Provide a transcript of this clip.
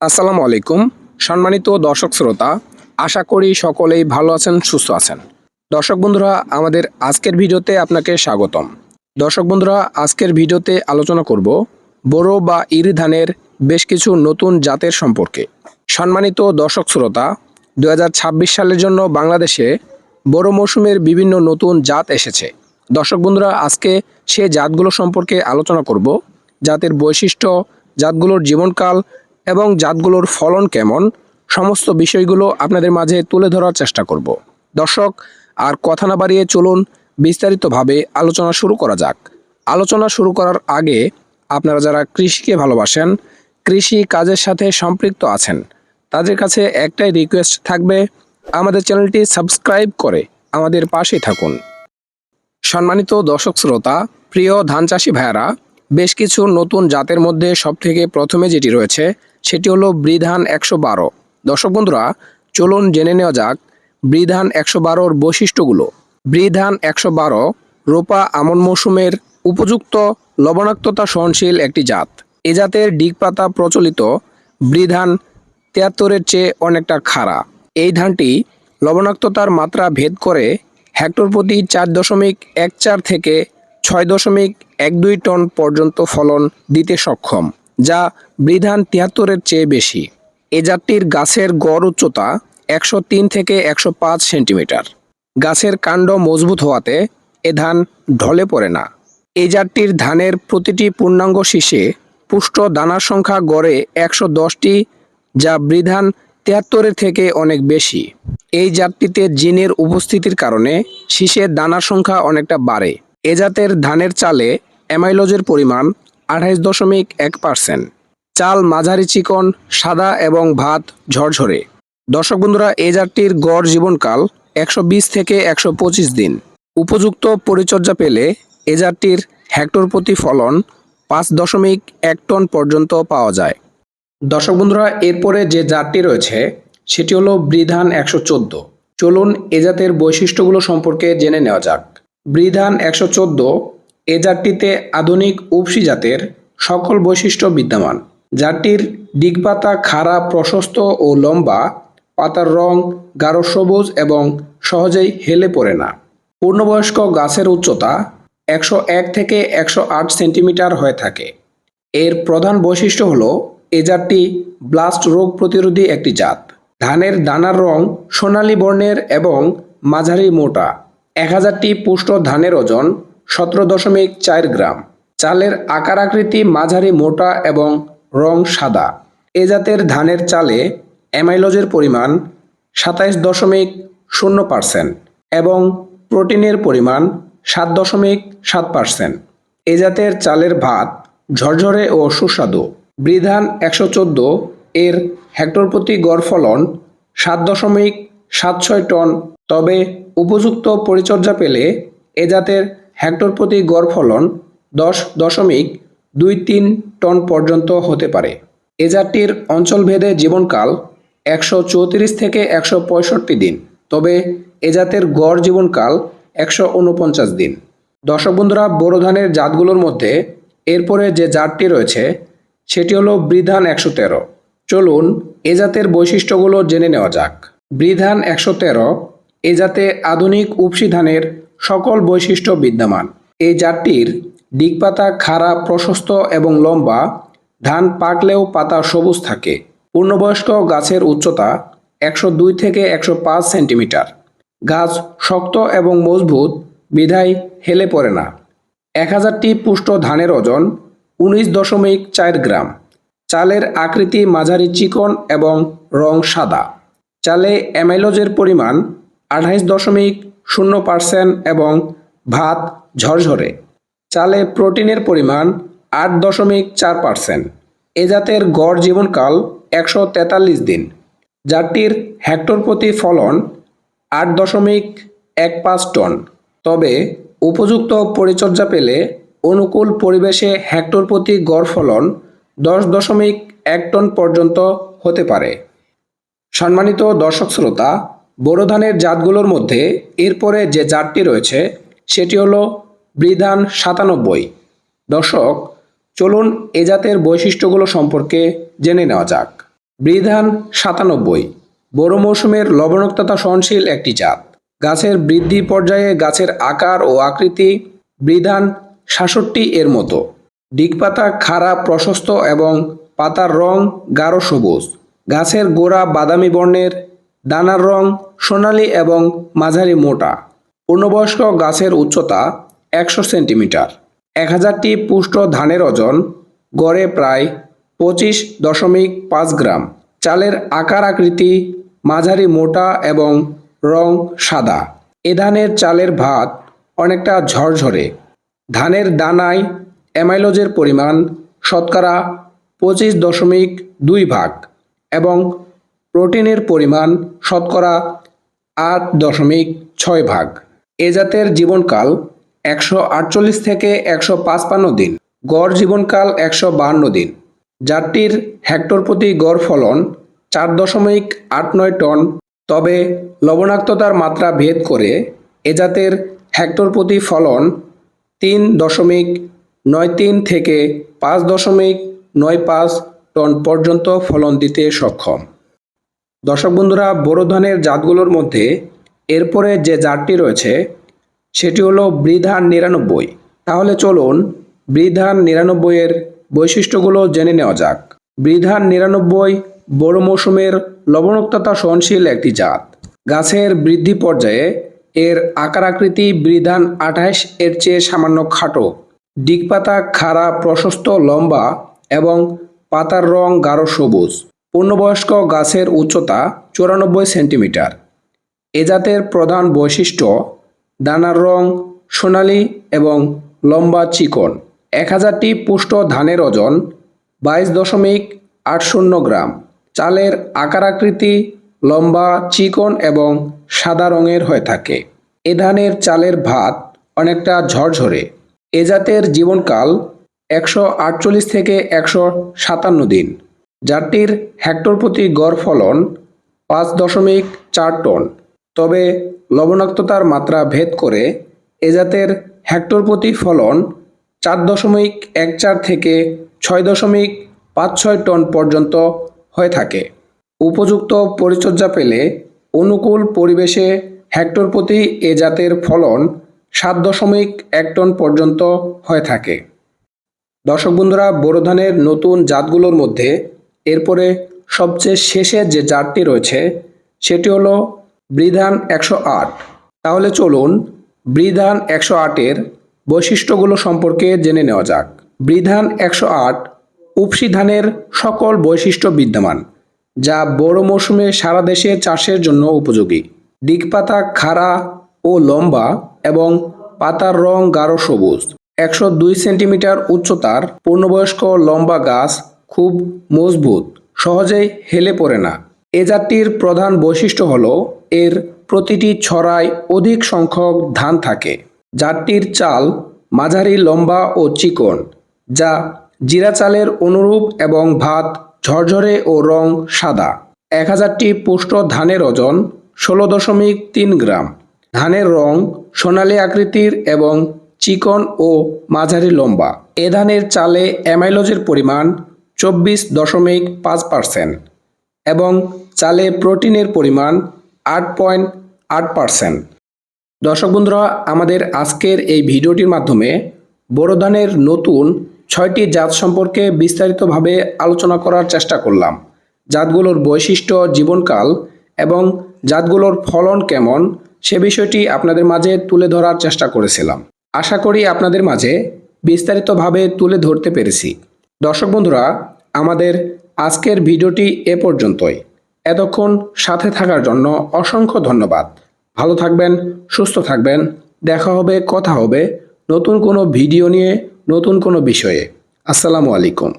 আসসালামু আলাইকুম, সম্মানিত দর্শক শ্রোতা, আশা করি সকলেই ভালো আছেন, সুস্থ আছেন। দর্শক বন্ধুরা, আমাদের আজকের ভিডিওতে আপনাকে স্বাগতম। দর্শক বন্ধুরা, আজকের ভিডিওতে আলোচনা করব বোরো বা ইরি ধানের বেশ কিছু নতুন জাতের সম্পর্কে। সম্মানিত দর্শক শ্রোতা দু হাজার ছাব্বিশ সালের জন্য বাংলাদেশে বড় মৌসুমের বিভিন্ন নতুন জাত এসেছে। দর্শক বন্ধুরা, আজকে সে জাতগুলো সম্পর্কে আলোচনা করব। জাতের বৈশিষ্ট্য, জাতগুলোর জীবনকাল এবং জাতগুলোর ফলন কেমন, সমস্ত বিষয়গুলো আপনাদের মাঝে তুলে ধরার চেষ্টা করব। দর্শক, আর কথা না বাড়িয়ে চলুন, বিস্তারিতভাবে আলোচনা শুরু করা যাক। আলোচনা শুরু করার আগে আপনারা যারা কৃষিকে ভালোবাসেন, কৃষি কাজের সাথে সম্পৃক্ত আছেন, তাদের কাছে একটাই রিকোয়েস্ট থাকবে, আমাদের চ্যানেলটি সাবস্ক্রাইব করে আমাদের পাশে থাকুন। সম্মানিত দর্শক শ্রোতা, প্রিয় ধান চাষি ভাইয়ারা, বেশ কিছু নতুন জাতের মধ্যে সবথেকে প্রথমে যেটি রয়েছে সেটি হলো বৃধান একশো বারো। দর্শক বন্ধুরা, চলুন জেনে নেওয়া যাক বৃধান একশো বারোর বৈশিষ্ট্যগুলো। বৃধান একশো বারো রোপা আমন মৌসুমের উপযুক্ত লবণাক্ততা সহনশীল একটি জাত। এ জাতের ডিগপাতা প্রচলিত বৃধান তিয়াত্তরের চেয়ে অনেকটা খাড়া। এই ধানটি লবণাক্ততার মাত্রা ভেদ করে হেক্টর প্রতি চার দশমিক এক চার থেকে ছয় দশমিক এক দুই টন পর্যন্ত ফলন দিতে সক্ষম। যা বৃধান তিয়াত্তরের চেয়ে বেশি। এ জাতটির গাছের গড় উচ্চতা একশো তিন থেকে একশো পাঁচ সেন্টিমিটার। গাছের কাণ্ড মজবুত হওয়াতে এ ধান ঢলে পড়ে না। এই জাতটির ধানের প্রতিটি পূর্ণাঙ্গ শীষে পুষ্ট দানার সংখ্যা গড়ে একশো দশটি, যা বৃধান তিয়াত্তরের থেকে অনেক বেশি। এই জাতটিতে জিনের উপস্থিতির কারণে শীষের দানার সংখ্যা অনেকটা বাড়ে। এ জাতের ধানের চালে অ্যামাইলোজের পরিমাণ আঠাইশ দশমিক এক পার্সেন্ট। চাল, মাঝারি চিকন, সাদা এবং ভাত ঝরঝরে। দর্শক বন্ধুরা এই জাতটির গড় জীবনকাল একশো বিশ থেকে একশো পঁচিশ দিন। উপযুক্ত পরিচর্যা পেলে এ জাতটির হেক্টর প্রতি ফলন পাঁচ দশমিক এক টন পর্যন্ত পাওয়া যায়। দর্শক বন্ধুরা, এরপরে যে জাতটি রয়েছে, সেটি হলো বৃধান একশো চোদ্দ। চলুন এ জাতের বৈশিষ্ট্যগুলো সম্পর্কে জেনে নেওয়া যাক। বৃধান একশো চোদ্দ এ জাতটিতে আধুনিক উপসি জাতের সকল বৈশিষ্ট্য বিদ্যমান। জাতটির ডিগপাতা খাড়া, প্রশস্ত ও লম্বা, পাতার রং গাঢ় সবুজ এবং সহজেই হেলে পড়ে না। পূর্ণবয়স্ক গাছের উচ্চতা একশো এক থেকে একশো আট সেন্টিমিটার হয়ে থাকে। এর প্রধান বৈশিষ্ট্য হল, এ জাতটি ব্লাস্ট রোগ প্রতিরোধী একটি জাত। ধানের দানার রং সোনালী বর্ণের এবং মাঝারি মোটা। এক হাজারটি পুষ্ট ধানের ওজন সতেরো দশমিক চার গ্রাম। চালের আকার আকৃতি মাঝারি মোটা এবং রং সাদা। এ জাতের ধানের চালে অ্যামাইলোজের পরিমাণ সাতাইশ দশমিক শূন্য পার্সেন্ট এবং প্রোটিনের পরিমাণ সাত দশমিক সাত পার্সেন্ট। এ জাতের চালের ভাত ঝরঝরে ও সুস্বাদু। বৃধান একশো চোদ্দ এর হেক্টর প্রতি গড় ফলন সাত দশমিক সাত ছয় টন। তবে উপযুক্ত পরিচর্যা পেলে এ জাতের হেক্টর প্রতি গড় ফলন দশ দশমিক দুই তিন টন পর্যন্ত হতে পারে। এ জাতটির অঞ্চলভেদে জীবনকাল একশো চৌত্রিশ থেকে একশো পঁয়ষট্টি দিন, তবে এ জাতের গড় জীবনকাল একশো উনপঞ্চাশ দিন। দর্শক বন্ধুরা, বোরো ধানের জাতগুলোর মধ্যে এরপরে যে জাতটি রয়েছে, সেটি হলো বৃধান একশো তেরো। চলুন এ জাতের বৈশিষ্ট্যগুলো জেনে নেওয়া যাক। বৃধান একশো তেরো, এ জাতে আধুনিক উপসি ধানের সকল বৈশিষ্ট্য বিদ্যমান। এই জাতটির ডিগপাতা খাড়া, প্রশস্ত এবং লম্বা, ধান পাকলেও পাতা সবুজ থাকে। পূর্ণবয়স্ক গাছের উচ্চতা একশো দুই থেকে একশো পাঁচ সেন্টিমিটার। গাছ শক্ত এবং মজবুত, বিধায় হেলে পড়ে না। এক হাজারটি পুষ্ট ধানের ওজন উনিশ দশমিক চার গ্রাম। চালের আকৃতি মাঝারি চিকন এবং রং সাদা। চালে অ্যামাইলোজের পরিমাণ আঠাইশ দশমিক শূন্য পার্সেন্ট এবং ভাত ঝরঝরে। চালে প্রোটিনের পরিমাণ আট দশমিক চার পার্সেন্ট। এ জাতের গড় জীবনকাল একশো তেতাল্লিশ দিন। জাতটির হেক্টর প্রতি ফলন আট দশমিক এক পাঁচ টন। তবে উপযুক্ত পরিচর্যা পেলে অনুকূল পরিবেশে হেক্টর প্রতি গড় ফলন দশ দশমিক এক টন পর্যন্ত হতে পারে। সম্মানিত দর্শক শ্রোতা বোরো ধানের জাতগুলোর মধ্যে এরপরে যে জাতটি রয়েছে, সেটি হলো বৃধান সাতানব্বই। দর্শক, চলুন এ জাতের বৈশিষ্ট্যগুলো সম্পর্কে জেনে নেওয়া যাক। বৃধান সাতানব্বই বড় মৌসুমের লবণাক্ততা সহনশীল একটি জাত। গাছের বৃদ্ধি পর্যায়ে গাছের আকার ও আকৃতি বৃধান সাতষট্টি এর মতো। ডিগপাতা খাড়া, প্রশস্ত এবং পাতার রং গাঢ় সবুজ। গাছের গোড়া বাদামি বর্ণের দানার রং সোনালী এবং মাঝারি মোটা। পূর্ণবয়স্ক গাছের উচ্চতা একশো সেন্টিমিটার। এক হাজারটি পুষ্ট ধানের ওজন গড়ে প্রায় পঁচিশ দশমিক পাঁচ গ্রাম। চালের আকার আকৃতি মাঝারি মোটা এবং রং সাদা। এ ধানের চালের ভাত অনেকটা ঝরঝরে। ধানের দানায় অ্যামাইলোজের পরিমাণ শতকরা পঁচিশ দশমিক দুই ভাগ এবং প্রোটিনের পরিমাণ শতকরা আট দশমিক ছয় ভাগ। এ জাতের জীবনকাল একশো আটচল্লিশ থেকে একশো পাঁচপান্ন দিন। গড় জীবনকাল একশো বাহান্ন দিন। জাতটির হেক্টর প্রতি গড় ফলন চার দশমিক আট নয় টন। তবে লবণাক্ততার মাত্রা ভেদ করে এ জাতের হেক্টর প্রতি ফলন তিন দশমিক নয় তিন থেকে পাঁচ দশমিক নয় পাঁচ টন পর্যন্ত ফলন দিতে সক্ষম। দর্শক বন্ধুরা বোরো ধানের জাতগুলোর মধ্যে এরপরে যে জাতটি রয়েছে, সেটি হলো বৃধান নিরানব্বই। তাহলে চলুন বৃধান নিরানব্বইয়ের বৈশিষ্ট্যগুলো জেনে নেওয়া যাক। বৃধান নিরানব্বই বড় মৌসুমের লবণাক্ততা সহনশীল একটি জাত। গাছের বৃদ্ধি পর্যায়ে এর আকার আকৃতি বৃধান আঠাশ এর চেয়ে সামান্য খাটো। ডিগপাতা খাড়া, প্রশস্ত, লম্বা এবং পাতার রং গাঢ় সবুজ। পূর্ণবয়স্ক গাছের উচ্চতা চুরানব্বই সেন্টিমিটার। এ জাতের প্রধান বৈশিষ্ট্য দানার রং সোনালী এবং লম্বা চিকন। এক হাজারটি পুষ্ট ধানের ওজন বাইশ দশমিক আট শূন্য গ্রাম। চালের আকার আকৃতি লম্বা, চিকন এবং সাদা রঙের হয়ে থাকে। এ ধানের চালের ভাত অনেকটা ঝরঝরে। এ জাতের জীবনকাল একশো আটচল্লিশ থেকে একশো সাতান্ন দিন। জাতটির হেক্টর প্রতি গড় ফলন পাঁচ দশমিক চার টন। তবে লবণাক্ততার মাত্রা ভেদ করে এ জাতের হেক্টর প্রতি ফলন চার দশমিক এক চার থেকে ছয় দশমিক পাঁচ ছয় টন পর্যন্ত হয়ে থাকে। উপযুক্ত পরিচর্যা পেলে অনুকূল পরিবেশে হেক্টর প্রতি এ জাতের ফলন সাত দশমিক এক টন পর্যন্ত হয়ে থাকে। দর্শক বন্ধুরা, বোরো ধানের নতুন জাতগুলোর মধ্যে এরপরে সবচেয়ে শেষে যে জাতটি রয়েছে, সেটি হলো বৃধান একশো আট। তাহলে চলুন বৃধান একশো আটের বৈশিষ্ট্যগুলো সম্পর্কে জেনে নেওয়া যাক। বৃধান একশো আট উপসি ধানের সকল বৈশিষ্ট্য বিদ্যমান, যা বড় মৌসুমে সারা দেশে চাষের জন্য উপযোগী। দিকপাতা খাড়া ও লম্বা এবং পাতার রং গাঢ় সবুজ। একশো দুই সেন্টিমিটার উচ্চতার পূর্ণবয়স্ক লম্বা গাছ খুব মজবুত, সহজেই হেলে পড়ে না। এ জাতটির প্রধান বৈশিষ্ট্য হল, এর প্রতিটি ছড়ায় অধিক সংখ্যক ধান থাকে। জাতটির চাল মাঝারি লম্বা ও চিকন, যা জিরা চালের অনুরূপ এবং ভাত ঝরঝরে ও রং সাদা। এক হাজারটি পুষ্ট ধানের ওজন ষোলো দশমিক তিন গ্রাম। ধানের রং সোনালী আকৃতির এবং চিকন ও মাঝারি লম্বা। এ ধানের চালে অ্যামাইলোজের পরিমাণ চব্বিশ দশমিক পাঁচ পার্সেন্ট এবং চালে প্রোটিনের পরিমাণ আট পয়েন্ট আট পার্সেন্ট। দর্শক বন্ধুরা, আমাদের আজকের এই ভিডিওটির মাধ্যমে বোরো নতুন ছয়টি জাত সম্পর্কে বিস্তারিতভাবে আলোচনা করার চেষ্টা করলাম। জাতগুলোর বৈশিষ্ট্য, জীবনকাল এবং জাতগুলোর ফলন কেমন সে বিষয়টি আপনাদের মাঝে তুলে ধরার চেষ্টা করেছিলাম। আশা করি আপনাদের মাঝে বিস্তারিতভাবে তুলে ধরতে পেরেছি। দর্শক বন্ধুরা, আমাদের আজকের ভিডিওটি এ পর্যন্তই। এতক্ষণ সাথে থাকার জন্য অসংখ্য ধন্যবাদ। ভালো থাকবেন, সুস্থ থাকবেন, দেখা হবে, কথা হবে নতুন কোনো ভিডিও নিয়ে, নতুন কোনো বিষয়ে। আসসালামু আলাইকুম।